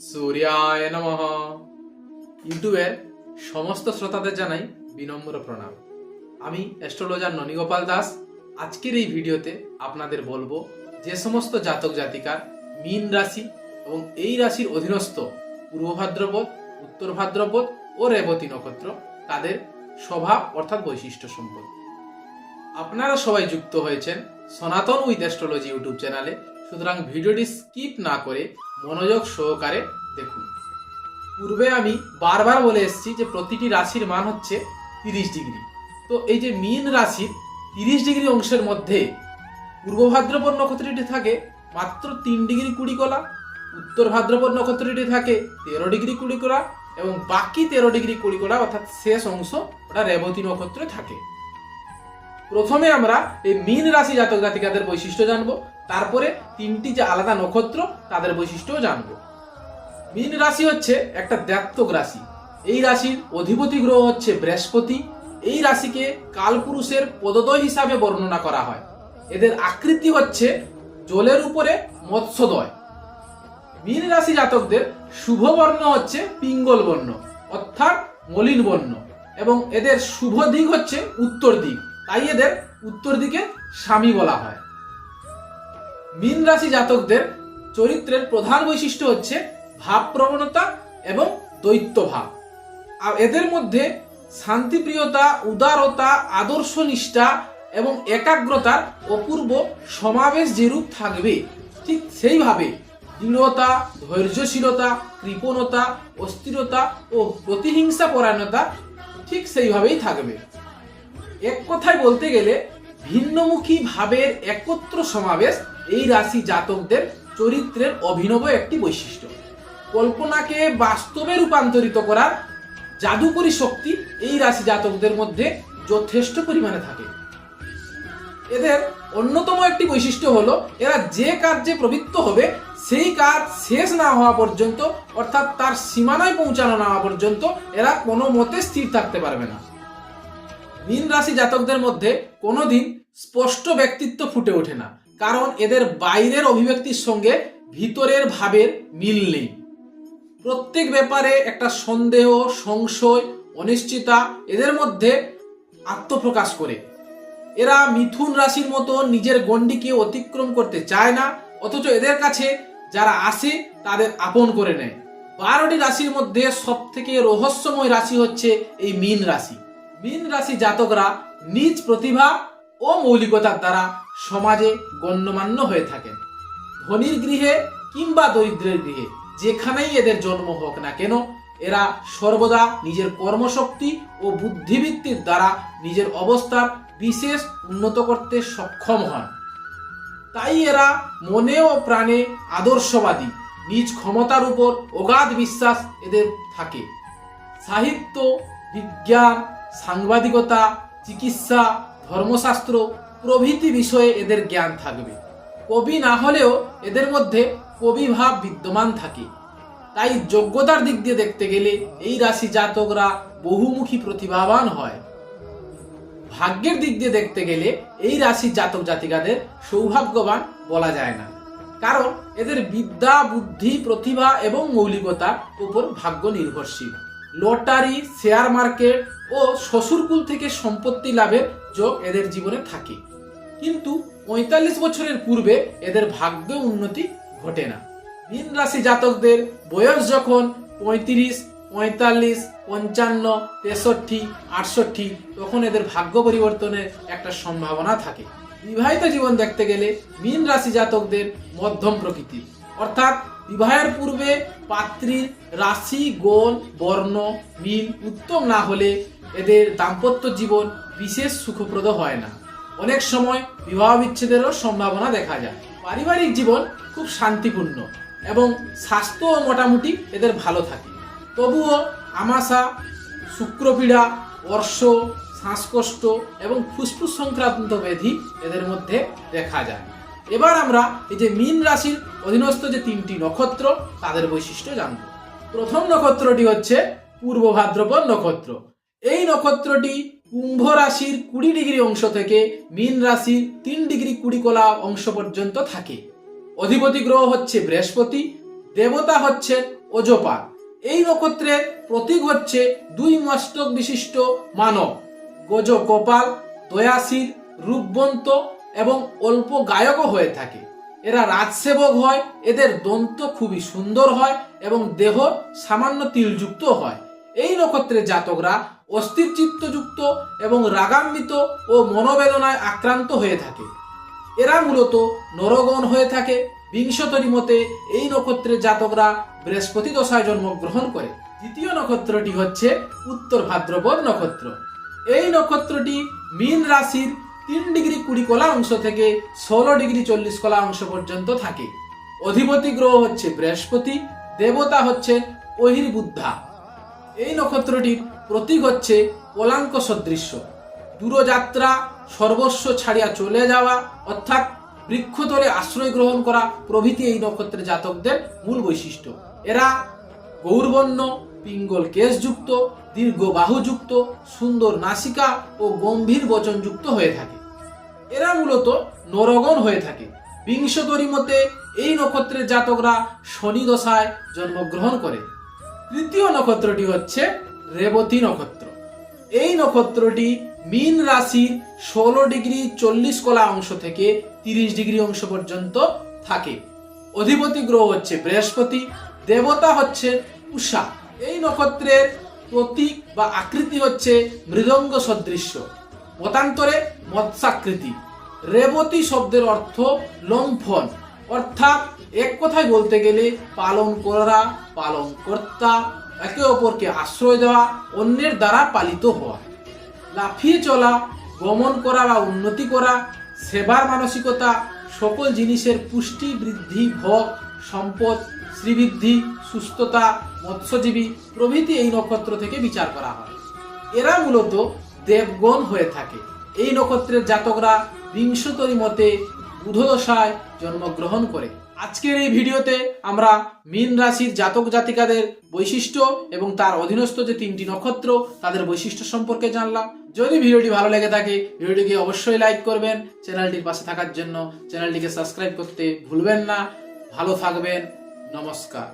সূর্যায় ইউটিউবের সমস্ত শ্রোতাদের জানাই বিনম্র প্রণাম। আমি অ্যাস্ট্রোলজার ননীগোপাল দাস। আজকের এই ভিডিওতে আপনাদের বলব যে সমস্ত জাতক জাতিকার মীন রাশি এবং এই রাশির অধীনস্থ পূর্ব ভাদ্রপদ, উত্তর ভাদ্রপদ ও রেবতী নক্ষত্র তাদের স্বভাব অর্থাৎ বৈশিষ্ট্য সম্পর্কে। আপনারা সবাই যুক্ত হয়েছেন সনাতন উইথ অ্যাস্ট্রোলজি ইউটিউব চ্যানেলে। সুতরাং ভিডিওটি স্কিপ না করে মনোযোগ সহকারে দেখুন। পূর্বে আমি বারবার বলে এসেছি যে প্রতিটি রাশির মান হচ্ছে তিরিশ ডিগ্রি। তো এই যে মীন রাশির তিরিশ ডিগ্রি অংশের মধ্যে পূর্ব ভাদ্রপদ নক্ষত্রটি থাকে মাত্র তিন ডিগ্রি কুড়ি কলা, উত্তর ভাদ্রপদ নক্ষত্রটি থাকে তেরো ডিগ্রি কুড়ি কলা এবং বাকি তেরো ডিগ্রি কুড়ি কলা অর্থাৎ শেষ অংশ ওটা রেবতী নক্ষত্রে থাকে। প্রথমে আমরা এই মীন রাশি জাতক জাতিকাদের বৈশিষ্ট্য জানব, তারপরে তিনটি যে আলাদা নক্ষত্র, তাদের বৈশিষ্ট্যও জানব। মীন রাশি হচ্ছে একটা দ্ব্যাত্তক রাশি। এই রাশির অধিপতি গ্রহ হচ্ছে বৃহস্পতি। এই রাশিকে কালপুরুষের পদদয় হিসাবে বর্ণনা করা হয়। এদের আকৃতি হচ্ছে জলের উপরে মৎস্যদয়। মীন রাশি জাতকদের শুভ বর্ণ হচ্ছে পিঙ্গল বর্ণ, অর্থাৎ মলিন বর্ণ, এবং এদের শুভ দিক হচ্ছে উত্তর দিক। তাই এদের উত্তর দিকে স্বামী বলা হয়। মীন রাশি জাতকদের চরিত্রের প্রধান বৈশিষ্ট্য হচ্ছে ভাব প্রবণতা এবং দৈত্য ভাব আর এদের মধ্যে শান্তিপ্রিয়তা, উদারতা, আদর্শ নিষ্ঠা এবং একাগ্রতার অপূর্ব সমাবেশ যেরূপ থাকবে, ঠিক সেইভাবে দৃঢ়তা, ধৈর্যশীলতা, কৃপণতা, অস্থিরতা ও প্রতিহিংসা পরায়ণতা ঠিক সেইভাবেই থাকবে। এক কথায় বলতে গেলে ভিন্নমুখী ভাবের একত্র সমাবেশ এই রাশি জাতকদের চরিত্রের অভিনব একটি বৈশিষ্ট্য। কল্পনাকে বাস্তবে রূপান্তরিত করার জাদুকরী শক্তি এই রাশি জাতকদের মধ্যে যথেষ্ট পরিমাণে থাকে। এদের অন্যতম একটি বৈশিষ্ট্য হলো, এরা যে কার্যে প্রবৃত্ত হবে, সেই কাজ শেষ না হওয়া পর্যন্ত, অর্থাৎ তার সীমানায় পৌঁছানো না হওয়া পর্যন্ত, এরা কোনো মতে স্থির থাকতে পারবে না। মীন রাশি জাতকদের মধ্যে কোনোদিন স্পষ্ট ব্যক্তিত্ব ফুটে ওঠে না, কারণ এদের বাইরের অভিব্যক্তির সঙ্গে ভিতরের ভাবের মিল নেই। প্রত্যেক ব্যাপারে একটা সন্দেহ, সংশয়, অনিশ্চিতা এদের মধ্যে আত্মপ্রকাশ করে। এরা মিথুন রাশির মতো নিজের গণ্ডিকে অতিক্রম করতে চায় না, অথচ এদের কাছে যারা আসে তাদের আপন করে নেয়। বারোটি রাশির মধ্যে সব থেকে রহস্যময় রাশি হচ্ছে এই মীন রাশি। মীন রাশি জাতকরা নিজ প্রতিভা ও মৌলিকতার দ্বারা সমাজে গণ্যমান্য হয়ে থাকেন। ধনির গৃহে কিংবা দরিদ্রের গৃহে, যেখানেই এদের জন্ম হোক না কেন, এরা সর্বদা নিজের কর্মশক্তি ও বুদ্ধিবৃত্তির দ্বারা নিজের অবস্থার বিশেষ উন্নত করতে সক্ষম হন। তাই এরা মনে ও প্রাণে আদর্শবাদী, নিজ ক্ষমতার উপর অগাধ বিশ্বাস এদের থাকে। সাহিত্য, বিজ্ঞান সাংবাদিকতা, চিকিৎসা, ধর্মশাস্ত্র প্রভৃতি বিষয়ে এদের জ্ঞান থাকবে। কবি না হলেও এদের মধ্যে কবি ভাব বিদ্যমান থাকে। তাই যোগ্যতার দিক দিয়ে দেখতে গেলে এই রাশি জাতকরা বহুমুখী প্রতিভাবান হয়। ভাগ্যের দিক দিয়ে দেখতে গেলে এই রাশির জাতক জাতিকাদের সৌভাগ্যবান বলা যায় না। কারণ এদের বিদ্যা, বুদ্ধি, প্রতিভা এবং মৌলিকতার উপর ভাগ্য নির্ভরশীল। লটারি, শেয়ার মার্কেট ও শ্বশুরকুল থেকে সম্পত্তি লাভের যোগ এদের জীবনে থাকে। কিন্তু পঁয়তাল্লিশ বছরের পূর্বে এদের ভাগ্য উন্নতি ঘটে না। মীন রাশি জাতকদের বয়স যখন পঁয়ত্রিশ, পঁয়তাল্লিশ, পঞ্চান্ন, তেষট্টি, আটষট্টি, তখন এদের ভাগ্য পরিবর্তনের একটা সম্ভাবনা থাকে। বিবাহিত জীবন দেখতে গেলে মীন রাশি জাতকদের মধ্যম প্রকৃতি অর্থাৎ বিবাহের পূর্বে পাত্রীর রাশি, গোল, বর্ণ, মিল উত্তম না হলে এদের দাম্পত্য জীবন বিশেষ সুখপ্রদ হয় না। অনেক সময় বিবাহ বিচ্ছেদেরও সম্ভাবনা দেখা যায়। পারিবারিক জীবন খুব শান্তিপূর্ণ এবং স্বাস্থ্য মোটামুটি এদের ভালো থাকে। তবুও আমাশা, শুক্রপীড়া, অর্শ, শ্বাসকষ্ট এবং ফুসফুস সংক্রান্ত ব্যাধি এদের মধ্যে দেখা যায়। এবার আমরা এই যে মীন রাশির অধীনস্থ যে তিনটি নক্ষত্র, তাদের বৈশিষ্ট্য জানব। প্রথম নক্ষত্রটি হচ্ছে পূর্ব ভাদ্রপদ নক্ষত্র। এই নক্ষত্রটি কুম্ভ রাশির কুড়ি ডিগ্রি অংশ থেকে মীন রাশির তিন ডিগ্রি কুড়ি কলা অংশ পর্যন্ত থাকে। অধিপতি গ্রহ হচ্ছে বৃহস্পতি, দেবতা হচ্ছে অজপাল এই নক্ষত্রের প্রতীক হচ্ছে দুই মস্তক বিশিষ্ট মানব। গজ কপাল দয়াশীল, রূপবন্ত এবং অল্প গায়কও হয়ে থাকে। এরা রাজসেবক হয়, এদের দন্ত খুবই সুন্দর হয় এবং দেহ সামান্য তিলযুক্ত হয়। এই নক্ষত্রের জাতকরা অস্থির চিত্তযুক্ত এবং রাগান্বিত ও মনোবেদনায় আক্রান্ত হয়ে থাকে। এরা মূলত নরগণ হয়ে থাকে। বিংশতরি মতে এই নক্ষত্রের জাতকরা বৃহস্পতি দশায় জন্মগ্রহণ করে। দ্বিতীয় নক্ষত্রটি হচ্ছে উত্তর ভাদ্রপদ নক্ষত্র। এই নক্ষত্রটি মীন রাশির তিন ডিগ্রি কুড়ি কলা অংশ থেকে ষোলো ডিগ্রি চল্লিশ কলা অংশ পর্যন্ত থাকে। অধিপতি গ্রহ হচ্ছে বৃহস্পতি, দেবতা হচ্ছেন অহির্বুদ্ধা এই নক্ষত্রটির প্রতীক হচ্ছে পলাঙ্ক সদৃশ্য। দূরযাত্রা, সর্বস্ব ছাড়িয়া চলে যাওয়া, অর্থাৎ বৃক্ষতলে আশ্রয় গ্রহণ করা প্রভৃতি এই নক্ষত্রের জাতকদের মূল বৈশিষ্ট্য। এরা গৌরবর্ণ পিঙ্গল কেশযুক্ত দীর্ঘ বাহুযুক্ত সুন্দর নাসিকা ও গম্ভীর বচনযুক্ত হয়ে থাকে। এরা মূলত নরগণ হয়ে থাকে। বিংশতরি মতে এই নক্ষত্রের জাতকরা শনি দশায় জন্মগ্রহণ করে। তৃতীয় নক্ষত্রটি হচ্ছে রেবতী নক্ষত্র। এই নক্ষত্রটি মীন রাশির ষোলো ডিগ্রি চল্লিশ কলা অংশ থেকে তিরিশ ডিগ্রি অংশ পর্যন্ত থাকে। অধিপতি গ্রহ হচ্ছে বৃহস্পতি, দেবতা হচ্ছে উষা। এই নক্ষত্রের প্রতীক বা আকৃতি হচ্ছে মৃদঙ্গ সদৃশ্য। মতান্তরে মৎস্যাকৃতি। রেবতী শব্দের অর্থ লম্ফন। অর্থাৎ এক কথায় বলতে গেলে পালন করা পালন কর্তা একে অপরকে আশ্রয় দেওয়া, অন্যের দ্বারা পালিত হওয়া। লাফিয়ে চলা, গমন করা বা উন্নতি করা, সেবার মানসিকতা, সকল জিনিসের পুষ্টি বৃদ্ধি, ভোগ, সম্পদ, শ্রীবৃদ্ধি, সুস্থতা মৎস্যজীবী প্রভৃতি এই নক্ষত্র থেকে বিচার করা হয়। এরা মূলত দেবগণ হয়ে থাকে। এই নক্ষত্রের জাতকরা বিংশতরি মতে বুধদশায় জন্মগ্রহণ করে। আজকের এই ভিডিওতে আমরা মীন রাশির জাতক জাতিকাদের বৈশিষ্ট্য এবং তার অধীনস্থ যে তিনটি নক্ষত্র, তাদের বৈশিষ্ট্য সম্পর্কে জানলাম। যদি ভিডিওটি ভালো লেগে থাকে, ভিডিওটিকে অবশ্যই লাইক করবেন। চ্যানেলটির পাশে থাকার জন্য চ্যানেলটিকে সাবস্ক্রাইব করতে ভুলবেন না। ভালো থাকবেন। নমস্কার।